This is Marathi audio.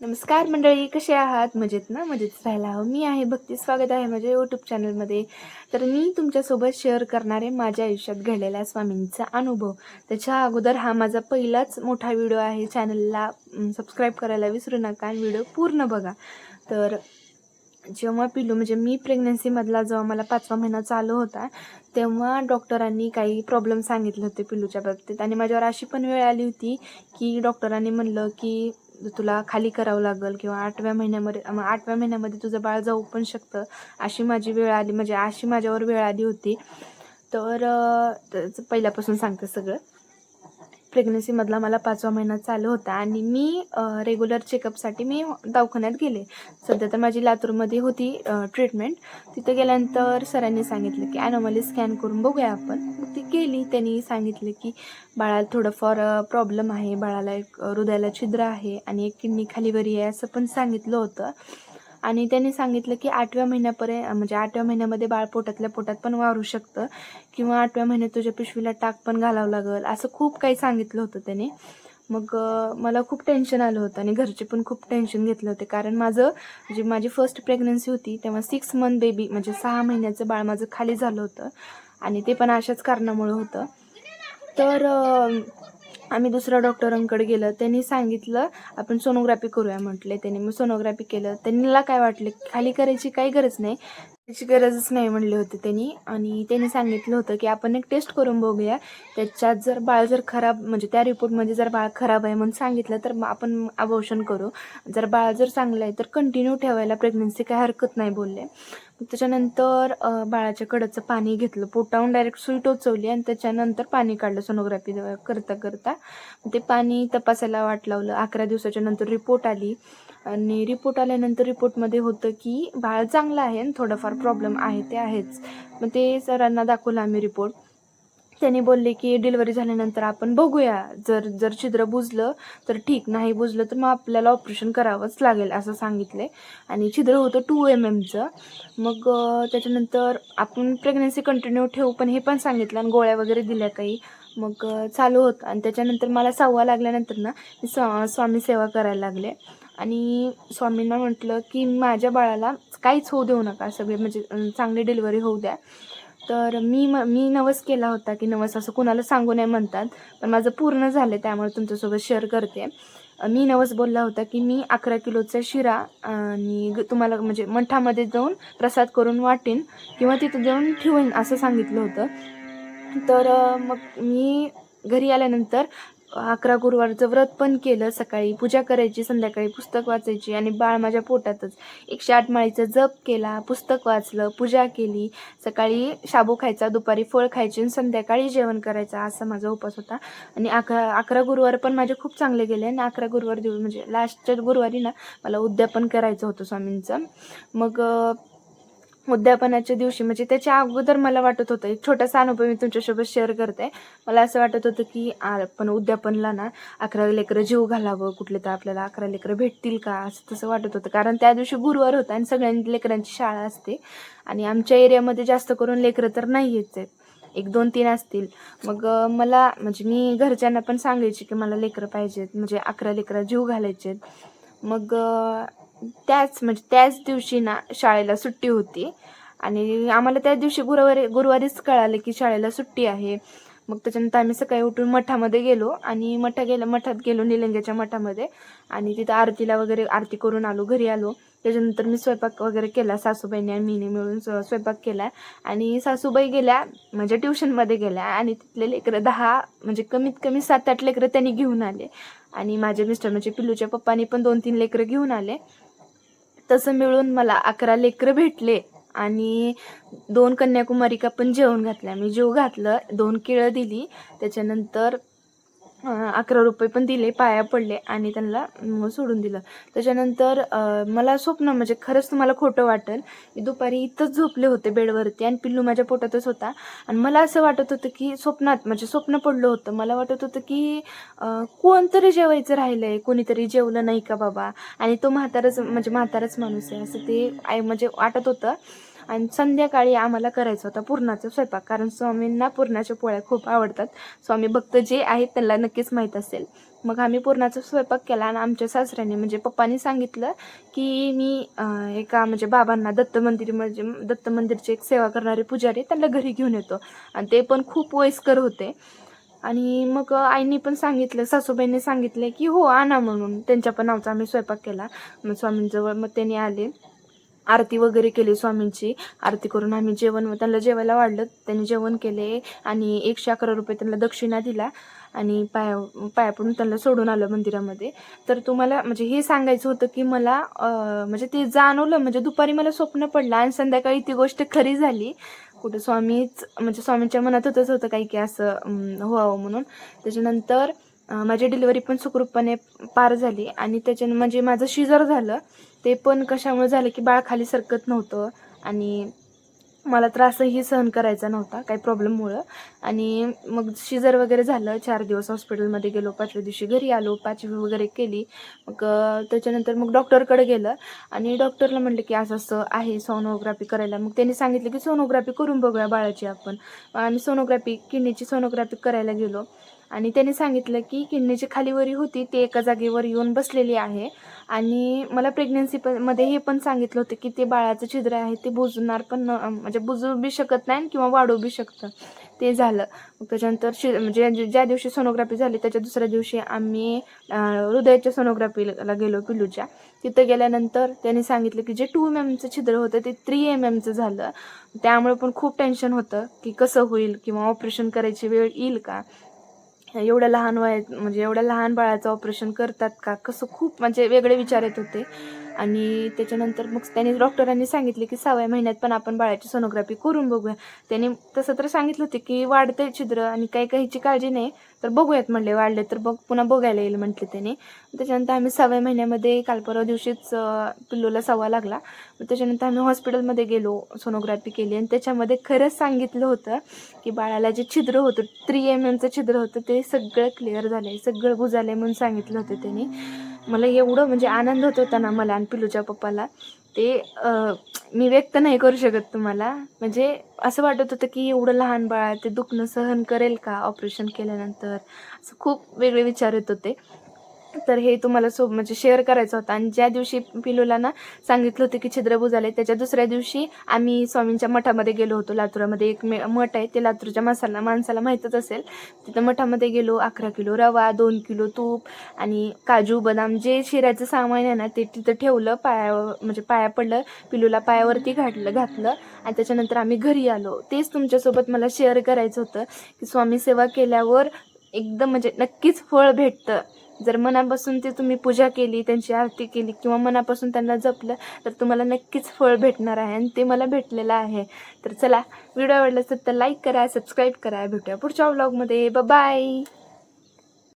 नमस्कार मंडळी कसे आहात? मजेत ना? मजेत राहायला हवं. मी आहे भक्ती. स्वागत आहे माझ्या यूट्यूब चॅनलमध्ये तर मी तुमच्यासोबत शेअर करणारे माझ्या आयुष्यात घडलेला स्वामींचा अनुभव. त्याच्या अगोदर हा माझा पहिलाच मोठा व्हिडिओ आहे. चॅनलला सबस्क्राईब करायला विसरू नका आणि व्हिडिओ पूर्ण बघा. तर जेव्हा पिलू म्हणजे मी प्रेग्नन्सीमधला जेव्हा मला पाचवा महिना चालू होता तेव्हा डॉक्टरांनी काही प्रॉब्लेम सांगितले होते पिलूच्या बाबतीत. आणि माझ्यावर अशी पण वेळ आली होती की डॉक्टरांनी म्हणलं की तुला खाली करावं लागेल किंवा आठव्या महिन्यामध्ये मग आठव्या महिन्यामध्ये तुझं बाळ जाऊ पण शकतं. अशी माझी वेळ आली म्हणजे अशी माझ्यावर वेळ आली होती. तर त्याचं पहिल्यापासून सांगते सगळं. प्रेग्नन्सीमधला मला पाचवा महिना चालू होता आणि मी रेग्युलर चेकअपसाठी मी दवाखान्यात गेले. सध्या तर माझी लातूरमध्ये होती ट्रीटमेंट तिथे गेल्यानंतर सरांनी सांगितलं की ॲनॉमली स्कॅन करून बघूया आपण. मग ती गेली त्यांनी सांगितलं की बाळाला थोडंफार प्रॉब्लेम आहे. बाळाला एक हृदयाला छिद्र आहे आणि एक किडनी खालीवरी आहे असं पण सांगितलं होतं. आणि त्यांनी सांगितलं की आठव्या महिन्यापर्यंत म्हणजे आठव्या महिन्यामध्ये बाळ पोटातल्या पोटात पण वारू शकतं किंवा आठव्या महिन्यात तुझ्या पिशवीला टाक पण घालावं लागेल. असं खूप काही सांगितलं होतं त्याने. मग मला खूप टेन्शन आलं होतं आणि घरचे पण खूप टेन्शन घेतलं होते. कारण माझं जी माझी फर्स्ट प्रेग्नन्सी होती तेव्हा सिक्स मंथ बेबी म्हणजे सहा महिन्याचं बाळ माझं खाली झालं होतं. आणि ते पण अशाच कारणामुळं होतं. तर आम्ही दुसऱ्या डॉक्टरांकडे गेलं त्यांनी सांगितलं आपण सोनोग्राफी करूया म्हटले त्यांनी. मग सोनोग्राफी केलं. त्यांना काय वाटलं? खाली करायची काही गरज नाही. त्याची गरजच नाही म्हणले होते त्यांनी. आणि त्यांनी सांगितलं होतं की आपण एक टेस्ट करून बघूया. त्याच्यात जर बाळ जर खराब म्हणजे त्या रिपोर्टमध्ये जर बाळ खराब आहे म्हणून सांगितलं तर आपण अबोशन करू. जर बाळ जर चांगलं आहे तर कंटिन्यू ठेवायला प्रेग्नन्सी काही हरकत नाही बोलले. त्याच्यानंतर बाळाच्या कडचं पाणी घेतलं. पोटावून डायरेक्ट सुई टोचवली आणि त्याच्यानंतर पाणी काढलं सोनोग्राफी करता करता ते पाणी तपासायला वाट लावलं. अकरा दिवसाच्या नंतर रिपोर्ट आली. आणि रिपोर्ट आल्यानंतर रिपोर्टमध्ये होतं की बाळ चांगलं आहे आणि थोडंफार प्रॉब्लेम आहे ते आहेच. मग ते सरांना दाखवलं आम्ही रिपोर्ट त्यांनी बोलले की डिलिव्हरी झाल्यानंतर आपण बघूया. जर जर छिद्र बुजलं तर ठीक. नाही बुजलं तर मग आपल्याला ऑपरेशन करावंच लागेल असं सांगितले. आणि छिद्र होतं टू एम एमचं मग त्याच्यानंतर आपण प्रेग्नन्सी कंटिन्यू ठेवू पण हे पण सांगितलं आणि गोळ्या वगैरे दिल्या काही. मग चालू होतं. आणि त्याच्यानंतर मला सहावा लागल्यानंतर ना मी स्वा स्वामी सेवा करायला लागले. आणि स्वामींना म्हटलं की माझ्या बाळाला काहीच होऊ देऊ नका सगळे म्हणजे चांगली डिलिव्हरी होऊ द्या. तर मी म मी नवस केला होता की नवस असं कुणाला सांगू नये म्हणतात पण माझं पूर्ण झालं आहे त्यामुळे तुमच्यासोबत शेअर करते. मी नवस बोलला होता की मी अकरा किलोचा शिरा आणि ग- तुम्हाला म्हणजे मठामध्ये जाऊन प्रसाद करून वाटेन किंवा तिथं जाऊन ठेवेन असं सांगितलं होतं. तर मग मी घरी आल्यानंतर अकरा गुरुवारचं व्रत पण केलं. सकाळी पूजा करायची संध्याकाळी पुस्तक वाचायची आणि बाळ माझ्या पोटातच. एकशे आठ माळीचा जप केला पुस्तक वाचलं पूजा केली. सकाळी शाबू खायचा दुपारी फळ खायचे आणि संध्याकाळी जेवण करायचं असा माझा उपास होता. आणि अकरा अकरा गुरुवार पण माझे खूप चांगले गेले आणि अकरा गुरुवार दिवस म्हणजे लास्टच्या गुरुवारी ना मला उद्यापन करायचं होतं स्वामींचं. मग उद्यापनाच्या दिवशी म्हणजे त्याच्या अगोदर मला वाटत होतं एक छोटासा अनुभव मी तुमच्यासोबत शेअर करते. मला असं वाटत होतं की आपण उद्यापनला ना अकरा लेकरं जीव घालावं कुठले तर आपल्याला अकरा लेकरं भेटतील का असं तसं वाटत होतं. कारण त्या दिवशी गुरुवार होता आणि सगळ्यां लेकरांची शाळा असते. आणि आमच्या एरियामध्ये जास्त करून लेकरं तर नाही येत आहेत. एक दोन तीन असतील. मग मला म्हणजे मी घरच्यांना पण सांगायची की मला लेकरं पाहिजेत. म्हणजे अकरा लेकरं जीव घालायचे मग त्याच म्हणजे त्याच दिवशी ना शाळेला सुट्टी होती. आणि आम्हाला त्याच दिवशी गुरुवारी गुरुवारीच कळालं की शाळेला सुट्टी आहे. मग त्याच्यानंतर आम्ही सकाळी उठून मठामध्ये गेलो आणि मठा गेलं मठात गेलो निलंग्याच्या मठामध्ये. आणि तिथं आरतीला वगैरे आरती करून आलो घरी आलो. त्याच्यानंतर मी स्वयंपाक वगैरे केला सासूबाईने आणि मीने मिळून स्व- स्वयंपाक केला. आणि सासूबाई गेल्या म्हणजे ट्युशनमध्ये गेल्या. आणि तिथले लेकरं दहा म्हणजे कमीत कमी सात आठ लेकरं त्यांनी घेऊन आले. आणि माझे मिस्टर म्हणजे पिल्लूच्या पप्पानी पण दोन तीन लेकरं घेऊन आले. तसं मिळून मला अकरा लेकरं भेटले आणि दोन कन्याकुमारिका पण जेवण घातल्या. मी जेव घातलं दोन केळं दिली. त्याच्यानंतर अकरा रुपये पण दिले पाया पडले आणि त्यांना सोडून दिलं. त्याच्यानंतर मला स्वप्न म्हणजे खरंच तुम्हाला खोटं वाटेल मी दुपारी इथंच झोपले होते बेडवरती आणि पिल्लू माझ्या पोटातच होता. आणि मला असं वाटत होतं की स्वप्नात म्हणजे स्वप्न पडलं होतं. मला वाटत होतं की कोणतरी जेवायचं राहिलं आहे कोणीतरी जेवलं नाही का बाबा? आणि तो म्हाताराच म्हणजे म्हाताराच माणूस आहे असं ते आय म्हणजे वाटत होतं. आणि संध्याकाळी आम्हाला करायचा होता पुरणाचा स्वयंपाक कारण स्वामींना पुरणाच्या पोळ्या खूप आवडतात. स्वामी भक्त जे आहेत त्यांना नक्कीच माहीत असेल. मग आम्ही पूर्णाचा स्वयंपाक केला आणि आमच्या सासऱ्याने म्हणजे पप्पानी सांगितलं की मी एका म्हणजे बाबांना दत्त मंदिर म्हणजे दत्त मंदिरची एक सेवा करणारे पुजारी त्यांना घरी घेऊन येतो. आणि ते पण खूप वयस्कर होते. आणि मग आईने पण सांगितलं सासूबाईंनी सांगितले की हो आणा म्हणून. त्यांच्या पण नावचा आम्ही स्वयंपाक केला. मग स्वामींजवळ मग त्यांनी आले. आरती वगैरे केली स्वामींची. आरती करून आम्ही जेवण त्यांना जेवायला वाढलं. त्यांनी जेवण केले आणि एकशे अकरा रुपये त्यांना दक्षिणा दिला आणि पाया पाया पडून त्यांना सोडून आलं मंदिरामध्ये. तर तुम्हाला म्हणजे हे सांगायचं होतं की मला म्हणजे ते जाणवलं म्हणजे दुपारी मला स्वप्न पडलं आणि संध्याकाळी ती गोष्ट खरी झाली. कुठं स्वामीच म्हणजे स्वामींच्या मनात होतंच होतं काही की असं व्हावं म्हणून. त्याच्यानंतर माझी डिलिव्हरी पण सुखरूपपणे पार झाली आणि त्याच्या म्हणजे माझं शिजर झालं. ते पण कशामुळे झालं की बाळ खाली सरकत नव्हतं आणि मला त्रासही सहन करायचा नव्हता काही प्रॉब्लेममुळं आणि मग शिजर वगैरे झालं चार दिवस हॉस्पिटलमध्ये गेलो पाचव्या दिवशी घरी आलो पाचवी वगैरे केली. मग त्याच्यानंतर मग डॉक्टरकडे गेलं आणि डॉक्टरला म्हटलं की असं असं आहे सोनोग्राफी करायला. मग त्यांनी सांगितलं की सोनोग्राफी करून बघूया बाळाची आपण. आम्ही सोनोग्राफी किडनीची सोनोग्राफी करायला गेलो. आणि त्यांनी सांगितलं की किडनीची खालीवरी होती ती एका जागेवर येऊन बसलेली आहे. आणि मला प्रेग्नन्सी पण मध्ये हे पण सांगितलं होतं की ते बाळाचं छिद्र आहे ते बुजणार पण न- म्हणजे बुजू बी शकत नाही किंवा वाढू बी शकतं. ते झालं. मग त्याच्यानंतर शि म्हणजे ज्या- दिवशी सोनोग्राफी झाली त्याच्या दुसऱ्या दिवशी आम्ही हृदयाच्या सोनोग्राफीला गेलो पिलूच्या. तिथं गेल्यानंतर त्यांनी सांगितलं की जे टू एम एमचं छिद्र होतं ते थ्री एम एमचं झालं. त्यामुळे पण खूप टेन्शन होतं की कसं होईल किंवा ऑपरेशन करायची वेळ येईल का? एवढ्या लहान वयात म्हणजे एवढ्या लहान बाळाचं ऑपरेशन करतात का? कसं खूप म्हणजे वेगळे विचार येत होते. आणि त्याच्यानंतर मग त्याने डॉक्टरांनी सांगितले की सहाव्या महिन्यात पण आपण बाळाची सोनोग्राफी करून बघूया. त्याने तसं तर सांगितलं होते की वाढते छिद्र आणि काही काहीची काळजी नाही तर बघूयात म्हणले वाढले तर बघ पुन्हा बघायला येईल म्हटले त्याने. त्याच्यानंतर आम्ही सहाव्या महिन्यामध्ये काल परवा दिवशीच पिल्लूला सव्वा लागला. त्याच्यानंतर आम्ही हॉस्पिटलमध्ये गेलो सोनोग्राफी केली आणि त्याच्यामध्ये खरंच सांगितलं होतं की बाळाला जे छिद्र होतं थ्री एम एमचं छिद्र होतं ते सगळं क्लिअर झालं आहे सगळं बुजालं आहे म्हणून सांगितलं होतं त्यांनी. मला एवढं म्हणजे आनंद होत होता ना मला आणि पिलूच्या पप्पाला. ते मी व्यक्त नाही करू शकत तुम्हाला. म्हणजे असं वाटत होतं की एवढं लहान बाळ ते दुखणं सहन करेल का ऑपरेशन केल्यानंतर? असं खूप वेगळे विचार येत होते. तर हे तुम्हाला सो म्हणजे शेअर करायचं होतं. आणि ज्या दिवशी पिलूला ना सांगितलं होतं की छिद्र बुजाले त्याच्या दुसऱ्या दिवशी आम्ही स्वामींच्या मठामध्ये गेलो होतो. लातूरामध्ये एक मे मठ आहे. ते लातूरच्या माणसाला माणसाला माहीतच असेल. तिथं मठामध्ये गेलो अकरा किलो रवा दोन किलो तूप आणि काजू बदाम जे शिऱ्याचं सामान आहे ना ते तिथं ठेवलं. पायावर म्हणजे पाया पडलं. पिलूला पायावरती घातलं घातलं. आणि त्याच्यानंतर आम्ही घरी आलो. तेच तुमच्यासोबत मला शेअर करायचं होतं की स्वामी सेवा केल्यावर एकदम म्हणजे नक्कीच फळ भेटतं. जर मनापासून ते तुम्ही पूजा केली त्यांची आरती केली किंवा मनापासून त्यांना जपलं तर तुम्हाला नक्कीच फळ भेटणार आहे आणि ते मला भेटलेलं आहे. तर चला व्हिडिओ आवडला असेल तर लाईक करा सबस्क्राईब करा. भेटूया पुढच्या व्लॉगमध्ये बाय